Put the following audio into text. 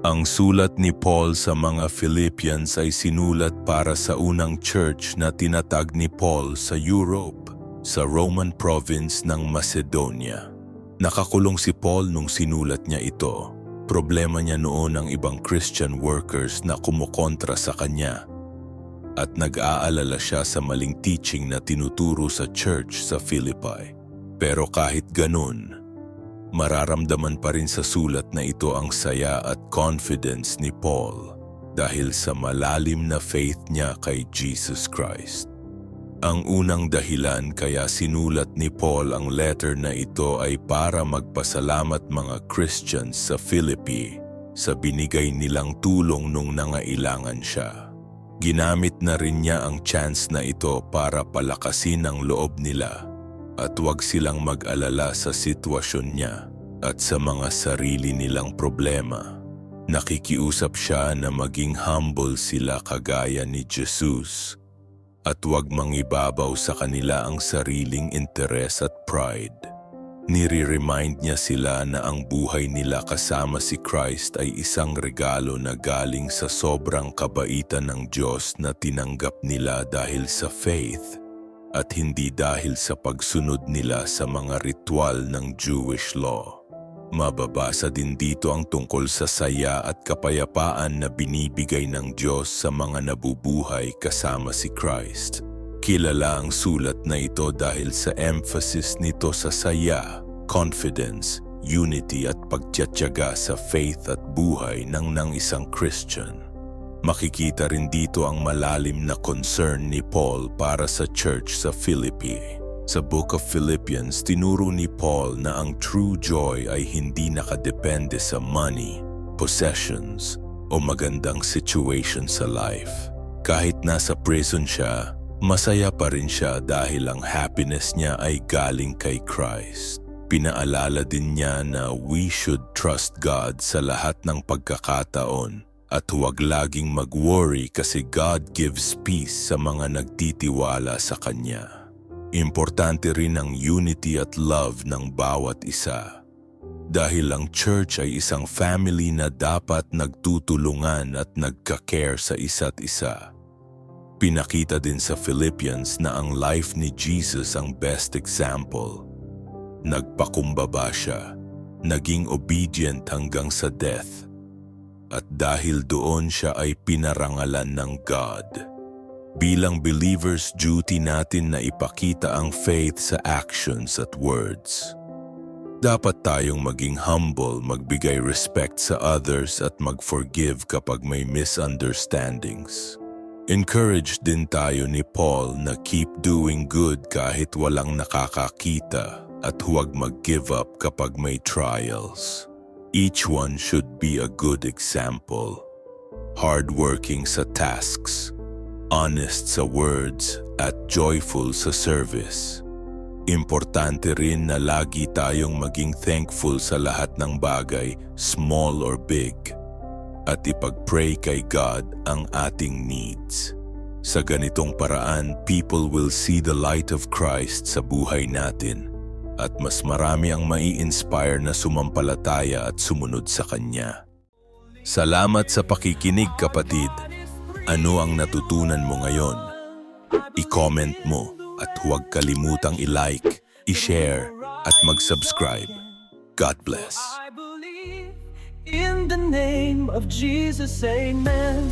Ang sulat ni Paul sa mga Philippians ay sinulat para sa unang church na tinatag ni Paul sa Europe, sa Roman province ng Macedonia. Nakakulong si Paul nung sinulat niya ito. Problema niya noon ang ibang Christian workers na kumukontra sa kanya at nag-aalala siya sa maling teaching na tinuturo sa church sa Philippi. Pero kahit ganun, mararamdaman pa rin sa sulat na ito ang saya at confidence ni Paul dahil sa malalim na faith niya kay Jesus Christ. Ang unang dahilan kaya sinulat ni Paul ang letter na ito ay para magpasalamat mga Christians sa Philippi sa binigay nilang tulong nung nangailangan siya. Ginamit na rin niya ang chance na ito para palakasin ang loob nila at huwag silang mag-alala sa sitwasyon niya at sa mga sarili nilang problema. Nakikiusap siya na maging humble sila kagaya ni Jesus at huwag mangibabaw sa kanila ang sariling interes at pride. Nire-remind niya sila na ang buhay nila kasama si Christ ay isang regalo na galing sa sobrang kabaitan ng Diyos na tinanggap nila dahil sa faith at hindi dahil sa pagsunod nila sa mga ritual ng Jewish law. Mababasa din dito ang tungkol sa saya at kapayapaan na binibigay ng Diyos sa mga nabubuhay kasama si Christ. Kilala ang sulat na ito dahil sa emphasis nito sa saya, confidence, unity at pagtiyatyaga sa faith at buhay ng nang isang Christian. Makikita rin dito ang malalim na concern ni Paul para sa church sa Philippi. Sa Book of Philippians, tinuro ni Paul na ang true joy ay hindi nakadepende sa money, possessions, o magandang situation sa life. Kahit nasa prison siya, Masaya pa rin siya dahil ang happiness niya ay galing kay Christ. Pinaalala din niya na we should trust God sa lahat ng pagkakataon at huwag laging mag-worry kasi God gives peace sa mga nagtitiwala sa Kanya. Importante rin ang unity at love ng bawat isa. Dahil ang church ay isang family na dapat nagtutulungan at nagka-care sa isa't isa. Pinakita din sa Philippians na ang life ni Jesus ang best example. Nagpakumbaba siya, naging obedient hanggang sa death. At dahil doon siya ay pinarangalan ng God. Bilang believers, duty natin na ipakita ang faith sa actions at words. Dapat tayong maging humble, magbigay respect sa others at mag-forgive kapag may misunderstandings. Encouraged din tayo ni Paul na keep doing good kahit walang nakakakita at huwag mag-give up kapag may trials. Each one should be a good example. Hardworking sa tasks, honest sa words at joyful sa service. Importante rin na lagi tayong maging thankful sa lahat ng bagay, small or big at ipag-pray kay God ang ating needs. Sa ganitong paraan, people will see the light of Christ sa buhay natin at mas marami ang mai-inspire na sumampalataya at sumunod sa Kanya. Salamat sa pakikinig kapatid. Ano ang natutunan mo ngayon? I-comment mo at huwag kalimutang i-like, i-share at mag-subscribe. God bless. In the name of Jesus, amen.